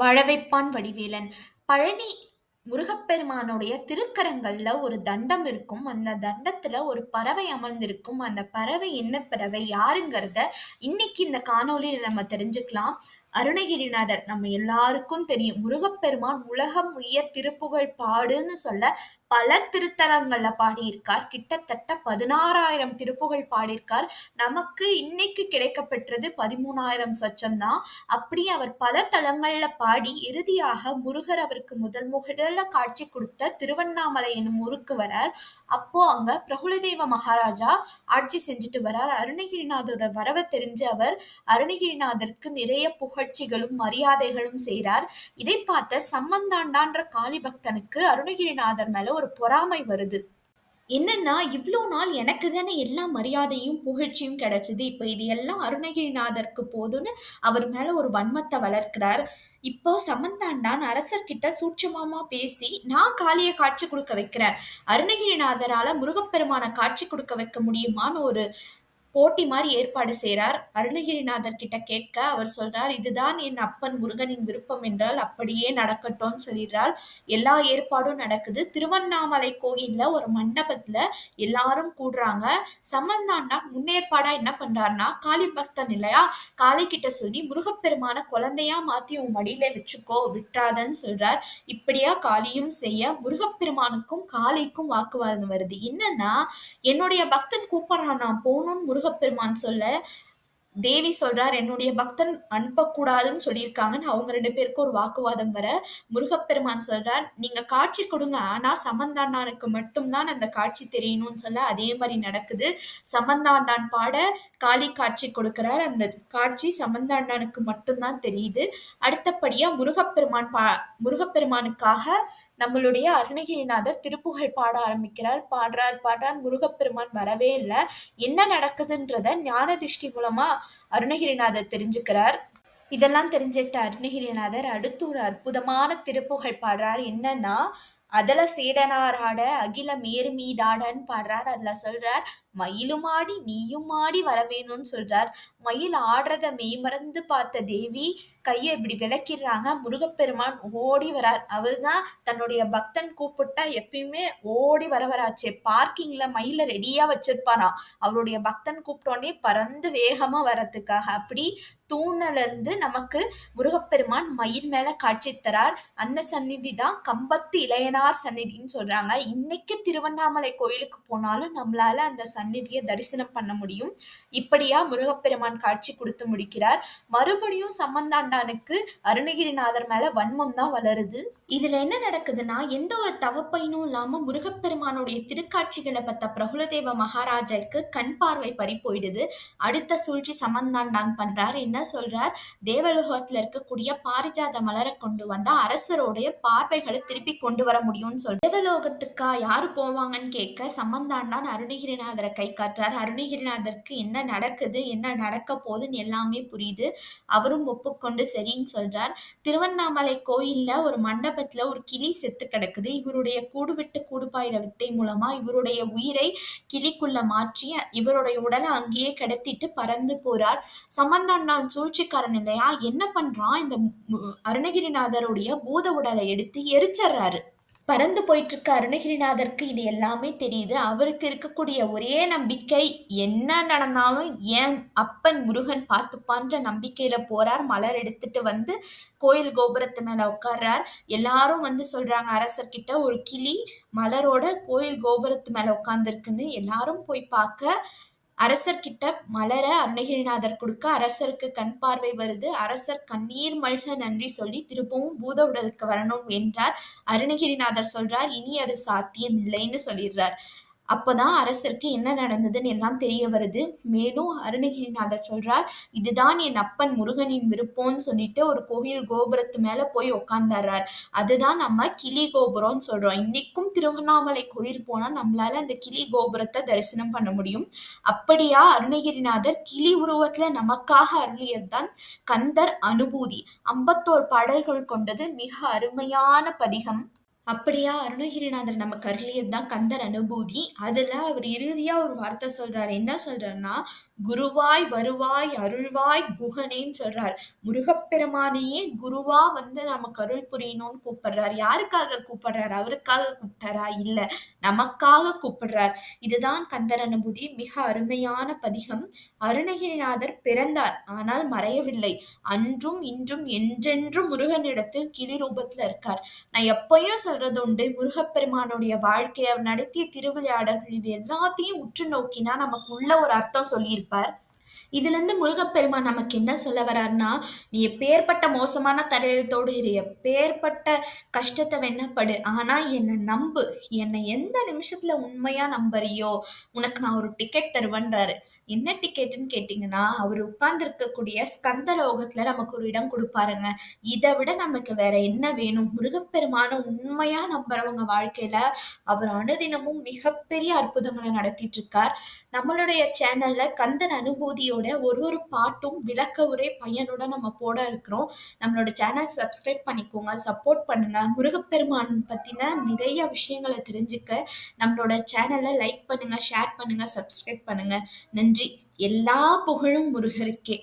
வாழவைப்பான் வடிவேலன். பழனி முருகப்பெருமானுடைய திருக்கரங்கள்ல ஒரு தண்டம் இருக்கும். அந்த தண்டத்துல ஒரு பறவை அமர்ந்திருக்கும். அந்த பறவை என்ன பறவை? யாருங்கிறத இன்னைக்கு இந்த காணொலியில நம்ம தெரிஞ்சுக்கலாம். அருணகிரிநாதர் நம்ம எல்லாருக்கும் தெரியும். முருகப்பெருமான் உலகம் உயர் திருப்புகழ் பாடுன்னு சொல்ல பல திருத்தலங்கள்ல பாடியிருக்கார். கிட்டத்தட்ட பதினாறாயிரம் திருப்புகள் பாடியிருக்கார். நமக்கு இன்னைக்கு கிடைக்கப்பெற்றது பதிமூணாயிரம் சொச்சம்தான் அப்படி அவர் பல தலங்கள்ல பாடி இறுதியாக முருகர் அவருக்கு முதல் முதல்ல காட்சி கொடுத்த திருவண்ணாமலை என்னும் ஊருக்கு வரார். அப்போ அங்க பிரகுலதேவ மகாராஜா ஆட்சி செஞ்சுட்டு வரார். அருணகிரிநாதரோட வரவை தெரிஞ்சு அவர் அருணகிரிநாதருக்கு நிறைய புகழ் புகழ்ச்சிகளும் மரியாதைகளும் செய்கிறார் இதை பார்த்த சம்பந்தாண்டான்ற காளி பக்தனுக்கு அருணகிரிநாதர் மேல ஒரு பொறாமை வருது. என்னன்னா இவ்வளோ நாள் எனக்கு தானே எல்லா மரியாதையும் புகழ்ச்சியும் கிடைச்சது. இப்போ இது எல்லாம் அருணகிரிநாதருக்கு போதுன்னு அவர் மேல ஒரு வன்மத்தை வளர்க்கிறார். இப்போ சமந்தாண்டான் அரசர்கிட்ட சூட்சமாமா பேசி நான் காளியை காட்சி கொடுக்க வைக்கிறேன். அருணகிரிநாதரால முருகப்பெருமான காட்சி கொடுக்க வைக்க முடியுமான்னு ஒரு போட்டி மாதிரி ஏற்பாடு செய்கிறார் அருணகிரிநாதர் கிட்ட கேட்க அவர் சொல்றார் இதுதான் என் அப்பன் முருகனின் விருப்பம் என்றால் அப்படியே நடக்கட்டும்னு சொல்லிடுறார். எல்லா ஏற்பாடும் நடக்குது. திருவண்ணாமலை கோயில்ல ஒரு மண்டபத்துல எல்லாரும் கூடுறாங்க. சம்பந்தான்னா முன்னேற்பாடா என்ன பண்றாருன்னா காளி பக்தன் இல்லையா? காளி கிட்ட சொல்லி முருகப்பெருமான குழந்தையா மாத்தி உன் மடியில வச்சுக்கோ விட்டுறாதன்னு சொல்றார். இப்படியா காளியும் செய்ய முருகப்பெருமானுக்கும் காளிக்கும் வாக்குவாதம் வருது. என்னன்னா என்னுடைய பக்தன் கூப்பிடுறான் நான் போகணும்னு முருகப்பெருமான் சொல்ல தேவி சொல்றார் என்னுடைய பக்தன் அனுப்பக்கூடாதுன்னு சொல்லியிருக்காங்கன்னு அவங்க ரெண்டு பேருக்கும் ஒரு வாக்குவாதம் வர முருகப்பெருமான் சொல்றார் நீங்க காட்சி கொடுங்க. ஆனா சமந்தாண்டானுக்கு மட்டும்தான் அந்த காட்சி தெரியணும்னு சொல்ல அதே மாதிரி நடக்குது. சமந்தாண்டான் பாட காளி காட்சி கொடுக்கிறார். அந்த காட்சி சமந்தாண்டானுக்கு மட்டும்தான் தெரியுது. அடுத்தபடியா முருகப்பெருமான் பா முருகப்பெருமானுக்காக நம்மளுடைய அருணகிரிநாதர் திருப்புகழ் பாட ஆரம்பிக்கிறார். பாடுறார் பாடுறார். முருகப்பெருமான் வரவே இல்லை. என்ன நடக்குதுன்றத ஞான திருஷ்டி மூலமா அருணகிரிநாதர் தெரிஞ்சுக்கிறார். இதெல்லாம் தெரிஞ்சுக்கிட்ட அருணகிரிநாதர் அடுத்து ஒரு அற்புதமான திருப்புகழ் பாடுறார். என்னன்னா அதல சேடனாராட அகில மேரு மீதாடன்னு பாடுறார். அதுல சொல்றார் மயிலும் ஆடி நீயும் ஆடி வரவேணும்னு சொல்றார். மயில் ஆடுறத மெய்மறந்து பார்த்த தேவி கையை இப்படி விளக்கிடுறாங்க. முருகப்பெருமான் ஓடி வரார். அவர் தான் தன்னுடைய பக்தன் கூப்பிட்டா எப்பயுமே ஓடி வரவராச்சே பார்க்கிங்ல மயில ரெடியா வச்சிருப்பாராம். அவருடைய பக்தன் கூப்பிட்டோன்னே பறந்து வேகமா வரத்துக்காக அப்படி தூணல இருந்து நமக்கு முருகப்பெருமான் மயில் மேல காட்சி தரார். அந்த சந்நிதி தான் கம்பத்து இளையனார் சந்நிதின்னு சொல்றாங்க. இன்னைக்கு திருவண்ணாமலை கோயிலுக்கு போனாலும் நம்மளால அந்த சந்நிதியை தரிசனம் பண்ண முடியும். இப்படியா முருகப்பெருமான் காட்சி கொடுத்து முடிக்கிறார். மறுபடியும் சம்பந்தாண்டானுக்கு அருணகிரிநாதர் மேல வன்மம் தான் வளருது. இதுல என்ன நடக்குதுன்னா எந்த ஒரு தவப்பயனும் இல்லாம முருகப்பெருமானுடைய திருக்காட்சிகளை பத்த பிரகுலதேவ மகாராஜாக்கு கண் பார்வை பறி போயிடுது. அடுத்த சூழ்ச்சி சம்பந்தாண்டான் பண்றார். என்ன சொல்றார்? தேவலோகத்துல இருக்கக்கூடிய பாரிஜாத மலரை கொண்டு வந்தா அரசருடைய பார்வைகளை திருப்பி கொண்டு வர முடியும்னு சொல்லி தேவலோகத்துக்கா யாரு போவாங்கன்னு கேட்க சம்பந்தாண்டான் அருணகிரிநாதரை கை காட்டுறார் அருணகிரிநாதருக்கு என்ன நடக்குது என்ன நடக்க போகுதுன்னு எல்லாமே புரியுது. அவரும் ஒப்புக்கொண்டு சரின்னு சொல்றார். திருவண்ணாமலை கோயில்ல ஒரு மண்டபத்துல ஒரு கிளி செத்து கிடக்குது. இவருடைய கூடு விட்டு கூடுபாயிர வித்தை மூலமா இவருடைய உயிரை கிளிக்குள்ள மாற்றி இவருடைய உடலை அங்கேயே கிடத்திட்டு பறந்து போறார். சம்பந்தாண்டான் சூழ்ச்சிக்காரன் இல்லையா? என்ன பண்றான்? இந்த அருணகிரிநாதருடைய பூத உடலை எடுத்து எரிச்சர்றாரு. பறந்து போயிட்டு இருக்க அருணகிரிநாதருக்கு. இது எல்லாமே தெரியுது. அவருக்கு இருக்கக்கூடிய ஒரே நம்பிக்கை என்ன நடந்தாலும் ஏன் அப்பன் முருகன் பார்த்துப்பான்ற நம்பிக்கையில போறார். மலர் எடுத்துட்டு வந்து கோயில் கோபுரத்து மேல உட்கார்றார். எல்லாரும் வந்து சொல்றாங்க அரசர்கிட்ட ஒரு கிளி மலரோட கோயில் கோபுரத்து மேல உட்காந்துருக்குன்னு எல்லாரும் போய் பார்க்க அரசர்கிட்ட மலர அருணகிரிநாதர் கொடுக்க அரசருக்கு கண் பார்வை வருது. அரசர் கண்ணீர் மல்க நன்றி சொல்லி திரும்பவும் பூத உடலுக்கு வரணும் என்றார். அருணகிரிநாதர் சொல்றார் இனி அது சாத்தியம் இல்லைன்னு சொல்லிடுறார். அப்போதான் அரசருக்கு என்ன நடந்ததுன்னு எல்லாம் தெரிய வருது. மேலும் அருணகிரிநாதர் சொல்றார் இதுதான் என் அப்பன் முருகனின் விருப்பம்னு சொல்லிட்டு ஒரு கோவில் கோபுரத்து மேல போய் உக்காந்துறார். அதுதான் நம்ம கிளி கோபுரம்னு சொல்றோம். இன்னைக்கும் திருவண்ணாமலை கோயில் போனா நம்மளால அந்த கிளி கோபுரத்தை தரிசனம் பண்ண முடியும். அப்படியா அருணகிரிநாதர்? கிளி உருவத்துல நமக்காக அருளியதுதான் கந்தர் அனுபூதி. ஐம்பத்தோர் பாடல்கள் கொண்டது மிக அருமையான பதிகம். அப்படியா? அருணகிரிநாதர் நமக்கு அருளியது தான் கந்தர் அனுபூதி. அதில் அவர் இறுதியாக ஒரு வார்த்தை சொல்கிறார் என்ன சொல்கிறாருன்னா குருவாய் வருவாய் அருள்வாய் குகனேன்னு சொல்றார். முருகப்பெருமானையே குருவா வந்து நமக்கு அருள் புரியணும்னு கூப்பிடுறார். யாருக்காக கூப்பிடுறார்? அவருக்காக கூப்பிட்டாரா? இல்ல நமக்காக கூப்பிடுறார். இதுதான் கந்தர் அனுபூதி. மிக அருமையான பதிகம். அருணகிரிநாதர் பிறந்தார். ஆனால் மறையவில்லை. அன்றும் இன்றும் என்றென்றும் முருகனிடத்தில் கிளி ரூபத்துல இருக்கார். நான் எப்பயும் சொல்றது உண்டு முருகப்பெருமானுடைய வாழ்க்கையை அவர் நடத்திய திருவிளையாடல்கள் இது எல்லாத்தையும் உற்று நோக்கினா நமக்கு உள்ள ஒரு அர்த்தம் சொல்லியிருப்பார். இதுல இருந்து முருகப்பெருமான் நமக்கு என்ன சொல்ல வர்றாருன்னா நீ எப்பேற்பட்ட மோசமான தலையெழுத்தோடு இரு எப்பேற்பட்ட கஷ்டத்தை வெண்ணப்படு ஆனா என்னை நம்பு. என்னை எந்த நிமிஷத்துல உண்மையா நம்புறியோ உனக்கு நான் ஒரு டிக்கெட் தருவேன்றாரு. என்ன டிக்கெட்டுன்னு கேட்டிங்கன்னா அவர் உட்கார்ந்து இருக்கக்கூடிய ஸ்கந்த லோகத்துல நமக்கு ஒரு இடம் கொடுப்பாருங்க. இதை விட நமக்கு வேற என்ன வேணும்? முருகப்பெருமான உண்மையா நம்புறவங்க வாழ்க்கையில அவர் அனுதினமும் மிகப்பெரிய அற்புதங்களை நடத்திட்டு இருக்கார். நம்மளுடைய சேனல்ல கந்தன் அனுபூதியோட ஒரு ஒரு பாட்டும் விளக்க ஒரே பையனோட நம்ம போட இருக்கிறோம். நம்மளோட சேனல் சப்ஸ்கிரைப் பண்ணிக்கோங்க சப்போர்ட் பண்ணுங்க. முருகப்பெருமான் பத்தின நிறைய விஷயங்களை தெரிஞ்சுக்க நம்மளோட சேனலை லைக் பண்ணுங்க ஷேர் பண்ணுங்க சப்ஸ்கிரைப் பண்ணுங்க. நன்றி. எல்லா புகழும் முருகருக்கே.